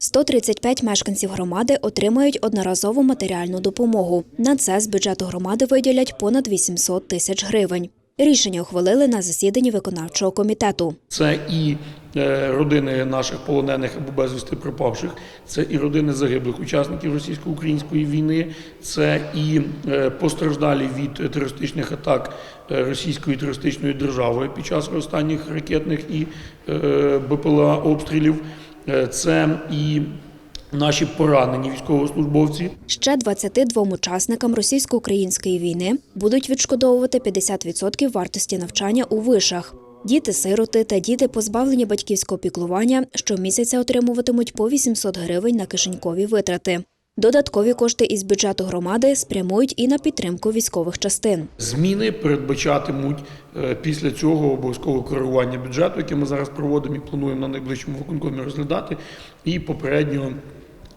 135 мешканців громади отримають одноразову матеріальну допомогу. На це з бюджету громади виділять понад 800 тисяч гривень. Рішення ухвалили на засіданні виконавчого комітету. Це і е, родини наших полонених або безвісти пропавших, це і родини загиблих учасників російсько-української війни, це і е, постраждалі від терористичних атак е, російської терористичної держави під час останніх ракетних і БПЛА обстрілів. Е, Це і наші поранені військовослужбовці, Ще 22 учасникам російсько-української війни будуть відшкодовувати 50% вартості навчання у вишах. Діти-сироти та діти, позбавлені батьківського піклування, щомісяця отримуватимуть по 800 гривень на кишенькові витрати. Додаткові кошти із бюджету громади спрямують і на підтримку військових частин. Зміни передбачатимуть е, після цього обов'язкове коригування бюджету, яке ми зараз проводимо і плануємо на найближчому виконкомі розглядати. І попередньо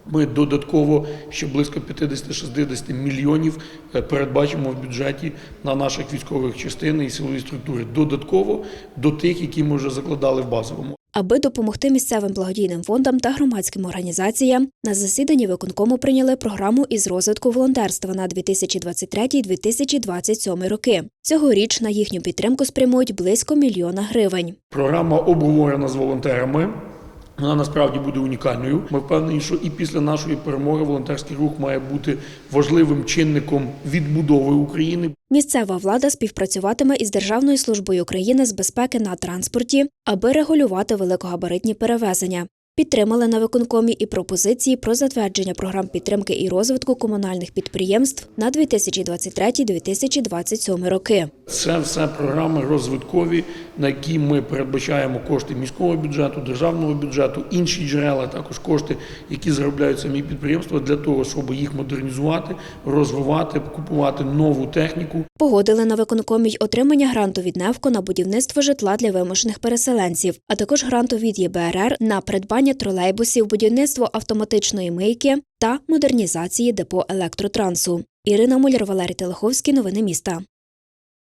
ми додатково ще близько 50-60 мільйонів е, передбачимо в бюджеті на наших військових частин і силові структури. Додатково до тих, які ми вже закладали в базовому. Аби допомогти місцевим благодійним фондам та громадським організаціям, на засіданні виконкому прийняли програму із розвитку волонтерства на 2023-2027 роки. Цьогоріч на їхню підтримку спрямують близько мільйона гривень. Програма обговорена з волонтерами. Вона насправді буде унікальною. Ми впевнені, що і після нашої перемоги волонтерський рух має бути важливим чинником відбудови України. Місцева влада співпрацюватиме із Державною службою України з безпеки на транспорті, аби регулювати великогабаритні перевезення. Підтримали на виконкомі і пропозиції про затвердження програм підтримки і розвитку комунальних підприємств на 2023-2027 роки. Це все програми розвиткові, на які ми передбачаємо кошти міського бюджету, державного бюджету, інші джерела, також кошти, які заробляють самі підприємства для того, щоб їх модернізувати, розвивати, купувати нову техніку. Погодили на виконкомі й отримання гранту від НЕВКО на будівництво житла для вимушених переселенців, а також гранту від ЄБРР на придбання тролейбусів, будівництво автоматичної мийки та модернізації депо електротрансу. Ірина Муляр, Валерій Телеховський. Новини міста.